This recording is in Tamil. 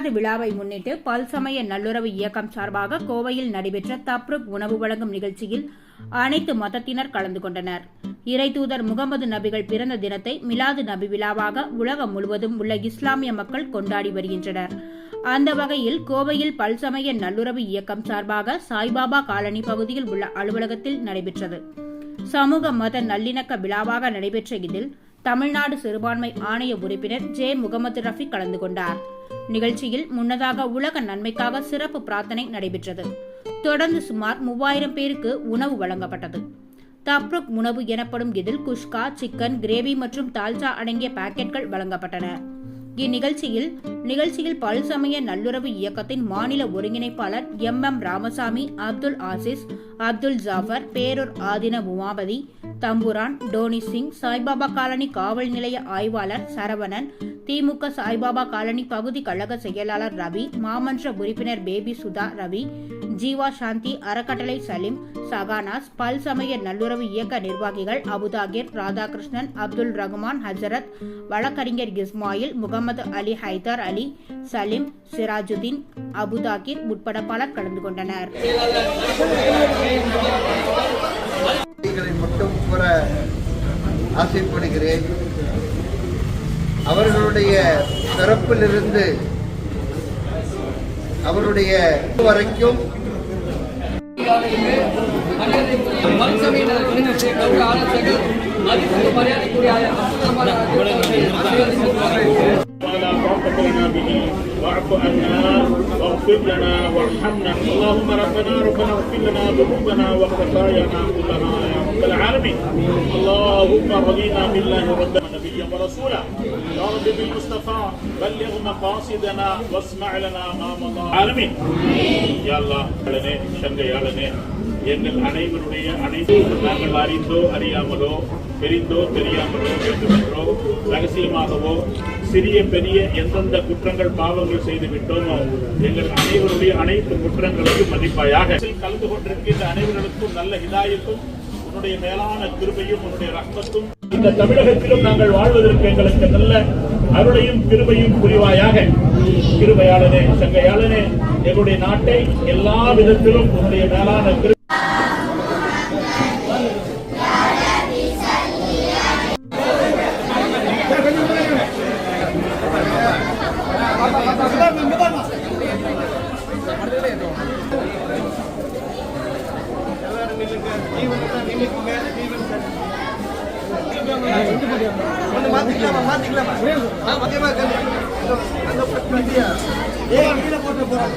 மீலாது விழாவை முன்னிட்டு பல்சமய நல்லுறவு இயக்கம் சார்பாக கோவையில் நடைபெற்ற தப்ருக் உணவு வழங்கும் நிகழ்ச்சியில் அனைத்து மதத்தினர் கலந்து கொண்டனர். இறைதூதர் முகமது நபிகள் பிறந்த தினத்தை மிலாது நபி விழாவாக உலகம் முழுவதும் உள்ள இஸ்லாமிய மக்கள் கொண்டாடி வருகின்றனர். அந்த வகையில் கோவையில் பல்சமய நல்லுறவு இயக்கம் சார்பாக சாய்பாபா காலனி பகுதியில் உள்ள அலுவலகத்தில் நடைபெற்றது. சமூக மத நல்லிணக்க விழாவாக நடைபெற்ற இதில் தமிழ்நாடு சிறுபான்மை ஆணைய உறுப்பினர் ஜே. முகமது ரஃபி கலந்து கொண்டார். நிகழ்ச்சியில் முன்னதாக உலக நன்மைக்காக சிறப்பு பிரார்த்தனை நடைபெற்றது. தொடர்ந்து சுமார் மூவாயிரம் பேருக்கு உணவு வழங்கப்பட்டது. தப்ருக் உணவு எனப்படும் இதில் குஷ்கா சிக்கன் கிரேவி மற்றும் தால்சா அடங்கிய பாக்கெட்கள் வழங்கப்பட்டன. இந்நிகழ்ச்சியில் நிகழ்ச்சியில் பல்சமய நல்லுறவு இயக்கத்தின் மாநில ஒருங்கிணைப்பாளர் எம் எம் ராமசாமி அப்துல் ஆசிஸ் அப்துல் ஜாஃபர் பேரூர் ஆதின உமாபதி தம்புரான் டோனி சிங் சாய்பாபா காலனி காவல் நிலைய ஆய்வாளர் சரவணன் திமுக சாய்பாபா காலனி பகுதி கழக செயலாளர் ரவி மாமன்ற உறுப்பினர் பேபி சுதா ரவி ஜீவா சாந்தி அறக்கட்டளை சலீம் சகானாஸ் பல் சமய நல்லுறவு இயக்க நிர்வாகிகள் அபுதாகிர் ராதாகிருஷ்ணன் அப்துல் ரகுமான் ஹசரத் வழக்கறிஞர் இஸ்மாயில் முகமது அலி ஹைதர் அலி சலீம் சிராஜுதீன் அபுதாகிர் உட்பட பலர் கலந்து கொண்டனர். மட்டும் கூற ஆசைப்படுகிறேன். அவர்களுடைய பிறப்பிலிருந்து அவருடைய வரைக்கும் மரியாதைக்குரிய Birliği واعف عنا واغفر لنا وارحمنا اللهم ربنا ربنا اغفر لنا ذنوبنا وخطايانا كلها يا رب العالمين اللهم رضينا بالله ربا نبيا ورسولا يا رب بالمصطفى بلغ مقاصدنا واسمع لنا ما مضى العالمين يا الله யாழனே சங்கையாளனே எங்கள் அனைவருடைய அனைத்து நாங்கள் அறிந்தோ அறியாமலோ தெரிந்தோ தெரியாமலோ வேண்டுமென்றோ ரகசியமாகவோ சிறிய பெரிய எந்தெந்த குற்றங்கள் பாவங்கள் செய்து விட்டோமோ. எங்கள் அனைவருடைய அனைத்து குற்றங்களையும் மதிப்பாயாக. கலந்து கொண்டிருக்கின்ற அனைவர்களுக்கும் நல்ல இதாயத்தும் உன்னுடைய மேலான கிருபையும் உன்னுடைய ரத்தத்தும் இந்த தமிழகத்திலும் நாங்கள் வாழ்வதற்கு எங்களுக்கு நல்ல அருளையும் கிருபையும் புரிவாயாக. கிருபையாளனே சங்கையாளனே எங்களுடைய நாட்டை எல்லா விதத்திலும் உன்னுடைய மேலான மாத்திக்கலாமா? மாத்திக்கலாமா? அந்த பட்டியா ஏ கீழே போட்டு போறாங்க